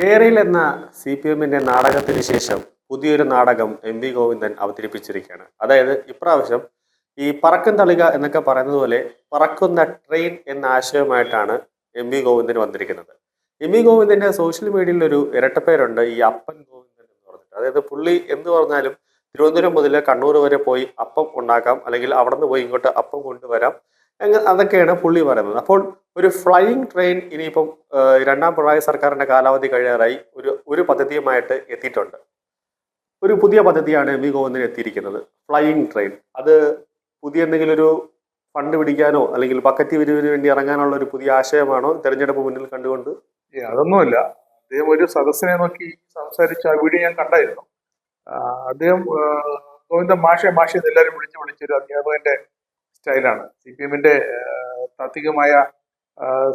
കേരയിൽ എന്ന C P എമ്മിന്റെ നാടകത്തിന് ശേഷം പുതിയൊരു നാടകം എം വി ഗോവിന്ദൻ അവതരിപ്പിച്ചിരിക്കുകയാണ്. അതായത് ഇപ്രാവശ്യം ഈ പറക്കും തളിക എന്നൊക്കെ പറയുന്നത് പോലെ പറക്കുന്ന ട്രെയിൻ എന്ന ആശയമായിട്ടാണ് എം വി ഗോവിന്ദൻ വന്നിരിക്കുന്നത്. എം വി ഗോവിന്ദന്റെ സോഷ്യൽ മീഡിയയിൽ ഒരു ഇരട്ടപ്പേരുണ്ട് ഈ അപ്പൻ ഗോവിന്ദൻ എന്ന് പറഞ്ഞിട്ട്. അതായത് പുള്ളി എന്ന് പറഞ്ഞാലും തിരുവനന്തപുരം മുതൽ കണ്ണൂർ വരെ പോയി അപ്പം ഉണ്ടാക്കാം അല്ലെങ്കിൽ അവിടെ നിന്ന് പോയി ഇങ്ങോട്ട് അപ്പം കൊണ്ടുവരാം. അതൊക്കെയാണ് പുള്ളി പറയുന്നത്. അപ്പോൾ ഒരു ഫ്ലൈയിങ് ട്രെയിൻ ഇനിയിപ്പം രണ്ടാം പിണറായി സർക്കാരിന്റെ കാലാവധി കഴിയാറായി ഒരു ഒരു പദ്ധതിയുമായിട്ട് എത്തിയിട്ടുണ്ട്. ഒരു പുതിയ പദ്ധതിയാണ് എം വി ഗോവിന്ദൻ എത്തിയിരിക്കുന്നത് ഫ്ലൈയിങ് ട്രെയിൻ അത് പുതിയ എന്തെങ്കിലും ഒരു ഫണ്ട് പിടിക്കാനോ അല്ലെങ്കിൽ ബക്കറ്റ് വിരിവിന് വേണ്ടി ഇറങ്ങാനുള്ള ഒരു പുതിയ ആശയമാണോ തെരഞ്ഞെടുപ്പ് മുന്നിൽ കണ്ടുകൊണ്ട്? അതൊന്നുമില്ല. അദ്ദേഹം ഒരു സദസ്സിനെ നോക്കി സംസാരിച്ച ആ വീഡിയോ ഞാൻ കണ്ടായിരുന്നു. അദ്ദേഹം ഗോവിന്ദൻ ഗോവിന്ദ മാഷെ മാഷെ എല്ലാവരും വിളിച്ച് വിളിച്ചൊരു അധ്യാപകന്റെ സ്റ്റൈലാണ്. സി പി എമ്മിന്റെ താത്വികമായ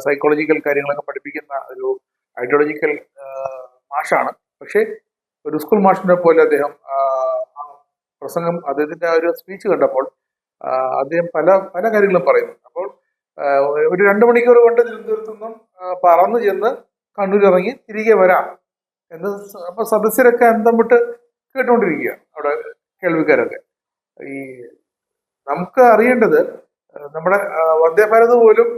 സൈക്കോളജിക്കൽ കാര്യങ്ങളൊക്കെ പഠിപ്പിക്കുന്ന ഒരു ഐഡിയോളജിക്കൽ മാഷാണ്. പക്ഷേ ഒരു സ്കൂൾ മാഷിനെ പോലെ അദ്ദേഹം പ്രസംഗം അദ്ദേഹത്തിന്റെ ഒരു സ്പീച്ച് കണ്ടപ്പോൾ അദ്ദേഹം പല പല കാര്യങ്ങളും പറയുന്നു. അപ്പോൾ ഒരു രണ്ട് മണിക്കൂർ കൊണ്ട് തിരുവനന്തപുരത്തു നിന്നും പറന്നു ചെന്ന് കണ്ണൂരിറങ്ങി തിരികെ വരാം എന്ന് അപ്പൊ സദസ്യരൊക്കെ അന്തം വിട്ട് കേട്ടുകൊണ്ടിരിക്കുക അവിടെ കേൾവിക്കാരൊക്കെ. ഈ നമുക്ക് അറിയേണ്ടത് നമ്മുടെ വന്ദേഭാരത് വന്ദേ ഭാരത് പോലും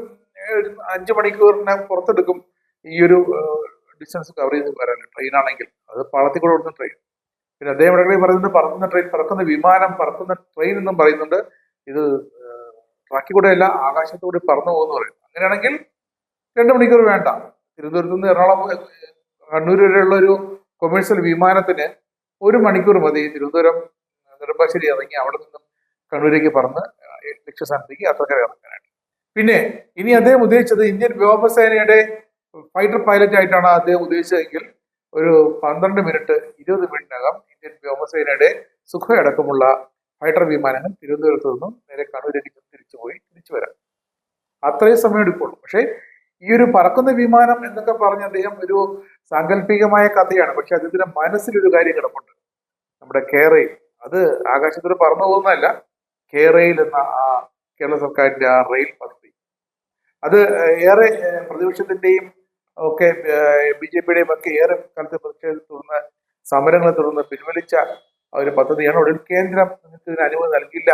അഞ്ചു മണിക്കൂറിനെ പുറത്തെടുക്കും ഈ ഒരു ഡിസ്റ്റൻസ് കവർ ചെയ്ത് വരാൻ ട്രെയിൻ ആണെങ്കിൽ. അത് പാളത്തിൽ കൂടെ ഓടുന്ന ട്രെയിൻ പിന്നെ അദ്ദേഹം ഇടകളിൽ പറയുന്നത് പറക്കുന്ന ട്രെയിൻ പറക്കുന്ന വിമാനം പറക്കുന്ന ട്രെയിൻ എന്നും പറയുന്നുണ്ട്. ഇത് ട്രാക്കിൽ കൂടെ അല്ല ആകാശത്തുകൂടി പറന്നു പോകുന്നു പറയും. അങ്ങനെയാണെങ്കിൽ രണ്ട് മണിക്കൂർ വേണ്ട. തിരുവനന്തപുരത്ത് നിന്ന് എറണാകുളം കണ്ണൂർ വരെയുള്ള ഒരു കൊമേഴ്സ്യൽ വിമാനത്തിന് ഒരു മണിക്കൂർ മതി. തിരുവനന്തപുരം നെടുമ്പാശ്ശേരി ഇറങ്ങി അവിടെ നിന്നും കണ്ണൂരേക്ക് പറന്ന് ലക്ഷ്യസ്ഥാനത്തേക്ക് യാത്രക്കാരെ ഇറക്കാനായിട്ട്. പിന്നെ ഇനി അദ്ദേഹം ഉദ്ദേശിച്ചത് ഇന്ത്യൻ വ്യോമസേനയുടെ ഫൈറ്റർ പൈലറ്റ് ആയിട്ടാണ് അദ്ദേഹം ഉദ്ദേശിച്ചതെങ്കിൽ ഒരു പന്ത്രണ്ട് മിനിറ്റ് ഇരുപത് മിനിറ്റിനകം ഇന്ത്യൻ വ്യോമസേനയുടെ സുഖ അടക്കമുള്ള ഫൈറ്റർ വിമാനങ്ങൾ തിരുവനന്തപുരത്ത് നിന്നും നേരെ കണ്ണൂരേക്ക് തിരിച്ചു പോയി തിരിച്ചു വരാം. അത്രയും സമയം എടുക്കുള്ളൂ പക്ഷേ ഈ ഒരു പറക്കുന്ന വിമാനം എന്നൊക്കെ പറഞ്ഞ് അദ്ദേഹം ഒരു സാങ്കല്പികമായ കഥയാണ്. പക്ഷെ അദ്ദേഹത്തിന്റെ മനസ്സിലൊരു കാര്യം കിടപ്പുണ്ട്. നമ്മുടെ കേരയിൽ അത് ആകാശത്തൂടെ പറന്നു പോകുന്നതല്ല. കേരയിൽ എന്ന ആ കേരള സർക്കാരിന്റെ ആ റെയിൽ പദ്ധതി. അത് ഏറെ പ്രതിപക്ഷത്തിന്റെയും ഒക്കെ ബി ജെ പിയുടെയും ഒക്കെ ഏറെ കാലത്ത് പ്രതിഷേധത്തെ തുടർന്ന് സമരങ്ങളെ തുടർന്ന് പിൻവലിച്ച ഒരു പദ്ധതിയാണ്. ഒടുവിൽ കേന്ദ്രം നിങ്ങൾക്ക് ഇതിന് അനുമതി നൽകില്ല.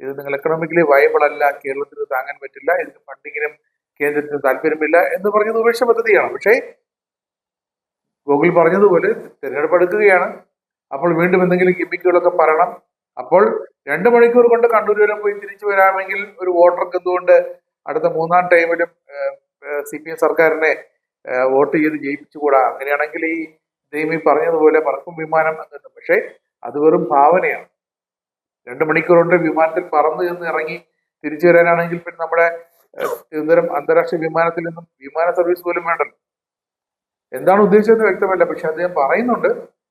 ഇത് നിങ്ങൾ എക്കണോമിക്കലി വയബിൾ അല്ല. കേരളത്തിന് താങ്ങാൻ പറ്റില്ല. ഇതിന് ഫണ്ടിങ്ങിനും കേന്ദ്രത്തിന് താല്പര്യമില്ല എന്ന് പറഞ്ഞത് ഉപേക്ഷ പദ്ധതിയാണ്. പക്ഷേ ഗൂഗിൾ പറഞ്ഞതുപോലെ തിരഞ്ഞെടുപ്പ് എടുക്കുകയാണ്. അപ്പോൾ വീണ്ടും എന്തെങ്കിലും ഗിമ്മിക്കുകളൊക്കെ പറയണം. അപ്പോൾ രണ്ട് മണിക്കൂർ കൊണ്ട് കണ്ണൂർ വരെ പോയി തിരിച്ചു വരാമെങ്കിൽ ഒരു വോട്ടർക്ക് എന്തുകൊണ്ട് അടുത്ത മൂന്നാം ടൈമിലും സി പി എം സർക്കാരിനെ വോട്ട് ചെയ്ത് ജയിപ്പിച്ചുകൂടാ? അങ്ങനെയാണെങ്കിൽ ഈ ദൈവം പറഞ്ഞതുപോലെ പറക്കും വിമാനം എന്നുണ്ട് പക്ഷേ അത് വെറും ഭാവനയാണ്. രണ്ട് മണിക്കൂർ കൊണ്ട് വിമാനത്തിൽ പറന്നു ചെന്ന് ഇറങ്ങി തിരിച്ചു വരാനാണെങ്കിൽ പിന്നെ നമ്മുടെ തിരുവനന്തപുരം അന്താരാഷ്ട്ര വിമാനത്തിൽ നിന്നും വിമാന സർവീസ് പോലും വേണ്ടല്ലോ. എന്താണ് ഉദ്ദേശിച്ചതെന്ന് വ്യക്തമല്ല. പക്ഷെ അദ്ദേഹം പറയുന്നുണ്ട്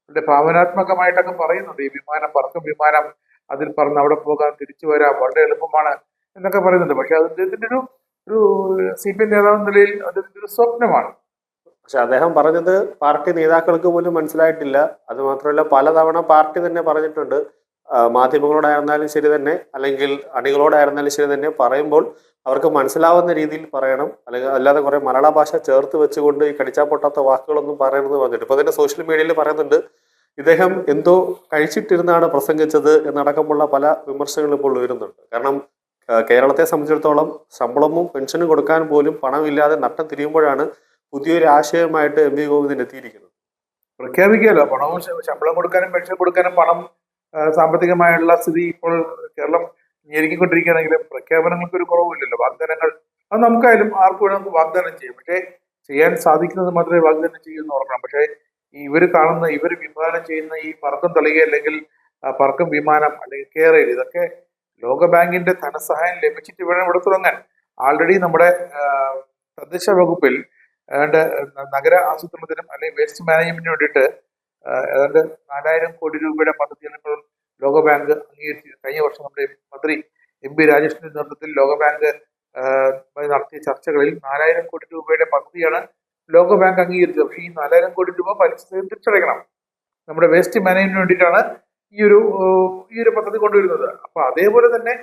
ഇവിടെ ഭാവനാത്മകമായിട്ടൊക്കെ പറയുന്നുണ്ട്. ഈ വിമാനം പറക്കും വിമാനം അതിൽ പറന്ന് അവിടെ പോകാൻ തിരിച്ചു വരാം വളരെ എളുപ്പമാണ് എന്നൊക്കെ പറയുന്നുണ്ട്. പക്ഷെ അത് അദ്ദേഹത്തിന്റെ ഒരു ഒരു സി പി എം നേതാവ് നിലയിൽ അദ്ദേഹത്തിന്റെ ഒരു സ്വപ്നമാണ്. പക്ഷെ അദ്ദേഹം പറഞ്ഞത് പാർട്ടി നേതാക്കൾക്ക് പോലും മനസ്സിലായിട്ടില്ല. അത് മാത്രമല്ല പലതവണ പാർട്ടി തന്നെ പറഞ്ഞിട്ടുണ്ട്. മാധ്യമങ്ങളോടായിരുന്നാലും ശരി തന്നെ അല്ലെങ്കിൽ അണികളോടായിരുന്നാലും ശരി തന്നെ പറയുമ്പോൾ അവർക്ക് മനസ്സിലാവുന്ന രീതിയിൽ പറയണം. അല്ലെങ്കിൽ അല്ലാതെ കുറെ മലയാള ഭാഷ ചേർത്ത് വെച്ചുകൊണ്ട് ഈ കടിച്ചാൽ പൊട്ടാത്ത വാക്കുകളൊന്നും പറയണമെന്ന് പറഞ്ഞിട്ട്. ഇപ്പൊ തന്നെ സോഷ്യൽ മീഡിയയിൽ പറയുന്നുണ്ട് ഇദ്ദേഹം എന്തോ കഴിച്ചിട്ടിരുന്നാണ് പ്രസംഗിച്ചത് എന്നടക്കമുള്ള പല വിമർശനങ്ങളും ഇപ്പോൾ ഉയരുന്നുണ്ട്. കാരണം കേരളത്തെ സംബന്ധിച്ചിടത്തോളം ശമ്പളവും പെൻഷനും കൊടുക്കാൻ പോലും പണമില്ലാതെ നട്ടം തിരിയുമ്പോഴാണ് പുതിയൊരു ആശയമായിട്ട് എം വി ഗോവിന്ദൻ എത്തിയിരിക്കുന്നത്. പ്രഖ്യാപിക്കുകയല്ലോ പണവും ശമ്പളം കൊടുക്കാനും പെൻഷൻ കൊടുക്കാനും പണം സാമ്പത്തികമായുള്ള സ്ഥിതി ഇപ്പോൾ കേരളം ഞെരുക്കിക്കൊണ്ടിരിക്കുകയാണെങ്കിലും പ്രഖ്യാപനങ്ങൾക്ക് ഒരു കുറവുമില്ലല്ലോ. വാഗ്ദാനങ്ങൾ അത് നമുക്കായാലും ആർക്കും നമുക്ക് വാഗ്ദാനം ചെയ്യും. പക്ഷേ ചെയ്യാൻ സാധിക്കുന്നത് മാത്രമേ വാഗ്ദാനം ചെയ്യൂ എന്ന് ഓർക്കണം പക്ഷേ ഇവർ കാണുന്ന ഇവർ വിഭാവനം ചെയ്യുന്ന ഈ പറക്കം തളിക അല്ലെങ്കിൽ പറക്കം വിമാനം അല്ലെങ്കിൽ കേരയിൽ ഇതൊക്കെ ലോകബാങ്കിന്റെ ധനസഹായം ലഭിച്ചിട്ട് വേണം ഇവിടെ തുടങ്ങാൻ. ആൾറെഡി നമ്മുടെ തദ്ദേശ വകുപ്പിൽ ഏതാണ്ട് നഗര ആസൂത്രണത്തിനും അല്ലെങ്കിൽ വേസ്റ്റ് മാനേജ്മെന്റിന് വേണ്ടിയിട്ട് ഏതാണ്ട് നാലായിരം കോടി രൂപയുടെ പദ്ധതികൾ ഇപ്പോൾ ലോകബാങ്ക് അംഗീകരിച്ചു കഴിഞ്ഞ വർഷം നമ്മുടെ മന്ത്രി എം പി രാജേഷിന്റെ നേതൃത്വത്തിൽ ലോകബാങ്ക് നടത്തിയ ചർച്ചകളിൽ നാലായിരം കോടി രൂപയുടെ പദ്ധതിയാണ് ലോകബാങ്ക് അംഗീകരിച്ചത്. പക്ഷേ ഈ നാലായിരം കോടി രൂപ പലിശ തിരിച്ചടയ്ക്കണം. നമ്മുടെ വേസ്റ്റ് മാനേജ്മെന്റിന് വേണ്ടിയിട്ടാണ് ഈ ഒരു ഈ ഒരു പദ്ധതി കൊണ്ടുവരുന്നത്. അപ്പൊ അതേപോലെ തന്നെ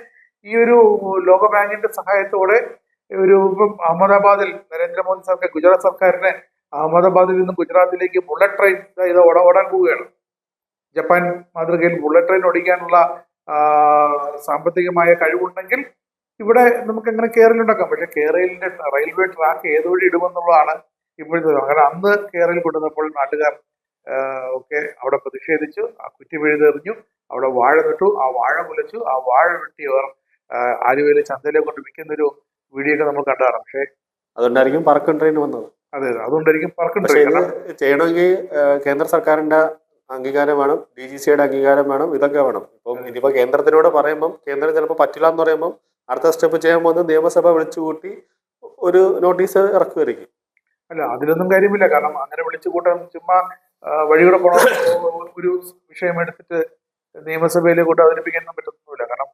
ഈ ഒരു ലോകബാങ്കിന്റെ സഹായത്തോടെ ഒരു ഇപ്പം അഹമ്മദാബാദിൽ നരേന്ദ്രമോദി സർക്കാർ ഗുജറാത്ത് സർക്കാരിനെ അഹമ്മദാബാദിൽ നിന്നും ഗുജറാത്തിലേക്ക് ബുള്ളറ്റ് ട്രെയിൻ ഇത് ഓടാൻ പോവുകയാണ്. ജപ്പാൻ മാതൃകയിൽ ബുള്ളറ്റ് ട്രെയിൻ ഓടിക്കാനുള്ള സാമ്പത്തികമായ കഴിവുണ്ടെങ്കിൽ ഇവിടെ നമുക്ക് എങ്ങനെ കേരളിലുണ്ടാക്കാം പക്ഷെ കേരളിന്റെ റെയിൽവേ ട്രാക്ക് ഏതുവഴി ഇടുമെന്നുള്ളതാണ് ഇപ്പോഴത്തെ അങ്ങനെ അന്ന് കേരളിൽ കൊണ്ടുവന്നപ്പോൾ നാട്ടുകാർ ഒക്കെ അവിടെ പ്രതിഷേധിച്ചു. ആ കുറ്റി പിഴുതെറിഞ്ഞു അവിടെ വാഴ നട്ടു. ആ വാഴ കുലച്ചു ആ വാഴ വെട്ടി അവർ ആലുവയിൽ ചന്തയിലെ കൊണ്ട് വിൽക്കുന്നൊരു വീഡിയോ ഒക്കെ നമ്മൾ കണ്ടതാണ്. പക്ഷേ അതുകൊണ്ടായിരിക്കും പറക്കും ട്രെയിൻ വന്നത്. അതെ അതെ. അതുകൊണ്ടായിരിക്കും പറക്കും ട്രെയിൻ ചെയ്യണമെങ്കിൽ കേന്ദ്ര സർക്കാരിന്റെ അംഗീകാരം വേണം ഡി ജി സിയുടെ അംഗീകാരം വേണം ഇതൊക്കെ വേണം. ഇപ്പം ഇനിയിപ്പോൾ കേന്ദ്രത്തിനോട് പറയുമ്പം കേന്ദ്രം ചിലപ്പോൾ പറ്റില്ല എന്ന് പറയുമ്പം അടുത്ത സ്റ്റെപ്പ് ചെയ്യാൻ പോകുന്നത് നിയമസഭ വിളിച്ചു കൂട്ടി ഒരു നോട്ടീസ് ഇറക്കുമായിരിക്കും. അല്ല അതിലൊന്നും കാര്യമില്ല. കാരണം അങ്ങനെ വിളിച്ചു കൂട്ടാൻ ചുമ്മാ വഴിയുടെ പോണ ഒരു വിഷയം എടുത്തിട്ട് നിയമസഭയിൽ കൂട്ടി അവതരിപ്പിക്കാനൊന്നും പറ്റത്തൊന്നുമില്ല. കാരണം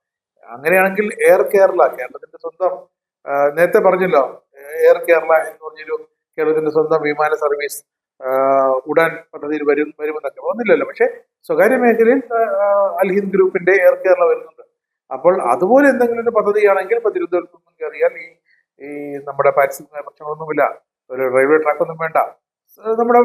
അങ്ങനെയാണെങ്കിൽ എയർ കേരള കേരളത്തിന്റെ സ്വന്തം നേരത്തെ പറഞ്ഞല്ലോ എയർ കേരള എന്ന് പറഞ്ഞൊരു കേരളത്തിന്റെ സ്വന്തം വിമാന സർവീസ് ഉടാൻ പദ്ധതിയിൽ വരും വരുമെന്നൊക്കെ. ഒന്നില്ലല്ലോ പക്ഷെ സ്വകാര്യ മേഖലയിൽ അൽഹിന്ദ് ഗ്രൂപ്പിന്റെ എയർ കേരള വരുന്നുണ്ട്. അപ്പോൾ അതുപോലെ എന്തെങ്കിലും ഒരു പദ്ധതിയാണെങ്കിൽ ഇപ്പൊ തിരുവനന്തപുരത്ത് നിന്നും കയറിയാൽ ഈ ഈ നമ്മുടെ പാരിസ്ഥിതിക പ്രശ്നങ്ങളൊന്നുമില്ല. ഒരു റെയിൽവേ ട്രാക്ക് ഒന്നും വേണ്ട നമ്മുടെ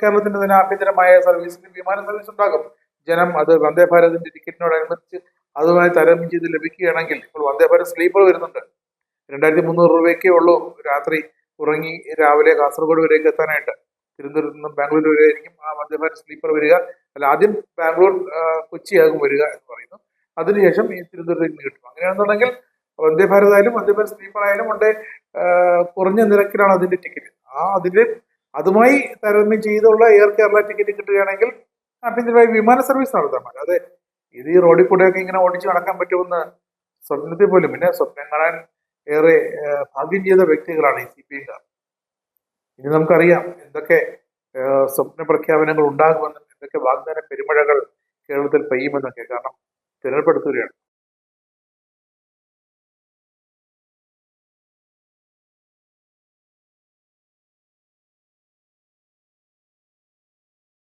കേരളത്തിന്റെ തന്നെ ആഭ്യന്തരമായ സർവീസിന് വിമാന സർവീസ് ഉണ്ടാകും. ജനം അത് വന്ദേ ഭാരതിന്റെ ടിക്കറ്റിനോടനുബന്ധിച്ച് അതുമായി തരം ചെയ്ത് ലഭിക്കുകയാണെങ്കിൽ ഇപ്പോൾ വന്ദേ ഭാരത് സ്ലീപ്പർ വരുന്നുണ്ട്. രണ്ടായിരത്തി മുന്നൂറ് രൂപയ്ക്കേ ഉള്ളൂ. രാത്രി ഉറങ്ങി രാവിലെ കാസർഗോഡ് വരെയൊക്കെ എത്താനായിട്ട്. തിരുവനന്തപുരത്ത് നിന്നും ബാംഗ്ലൂർ വരെ ആയിരിക്കും ആ വന്ദേഭാരത് സ്ലീപ്പർ വരിക. അല്ല ആദ്യം ബാംഗ്ലൂർ കൊച്ചിയാകും വരിക എന്ന് പറയുന്നു. അതിനുശേഷം ഈ തിരുവനന്തപുരത്തേക്ക് കിട്ടും. അങ്ങനെയാണെന്നുണ്ടെങ്കിൽ വന്ദേഭാരത് ആയാലും വന്ദേഭാരത് സ്ലീപ്പർ ആയാലും ഉണ്ട് കുറഞ്ഞ നിരക്കിലാണ് അതിന്റെ ടിക്കറ്റ് ആ അതിന് അതുമായി താരതമ്യം ചെയ്തുള്ള എയർ കേരള ടിക്കറ്റ് കിട്ടുകയാണെങ്കിൽ ആഭ്യന്തരമായി വിമാന സർവീസ് നടത്താൻ പറ്റും. അതെ ഇത് ഈ റോഡിൽ ഒക്കെ ഇങ്ങനെ ഓടിച്ച് നടക്കാൻ പറ്റുമെന്ന് സ്വപ്നത്തെ പോലും പിന്നെ സ്വപ്നം കാണാൻ ഏറെ ഭാഗ്യം ചെയ്ത വ്യക്തികളാണ് ഈ സി പി ഐക്കാർ ഇനി നമുക്കറിയാം എന്തൊക്കെ സ്വപ്ന പ്രഖ്യാപനങ്ങൾ ഉണ്ടാകുമെന്നും എന്തൊക്കെ വാഗ്ദാന പെരുമഴകൾ കേരളത്തിൽ പെയ്യുമെന്നൊക്കെ. കാരണം തിരഞ്ഞെടുപ്പെടുത്തുകയാണ്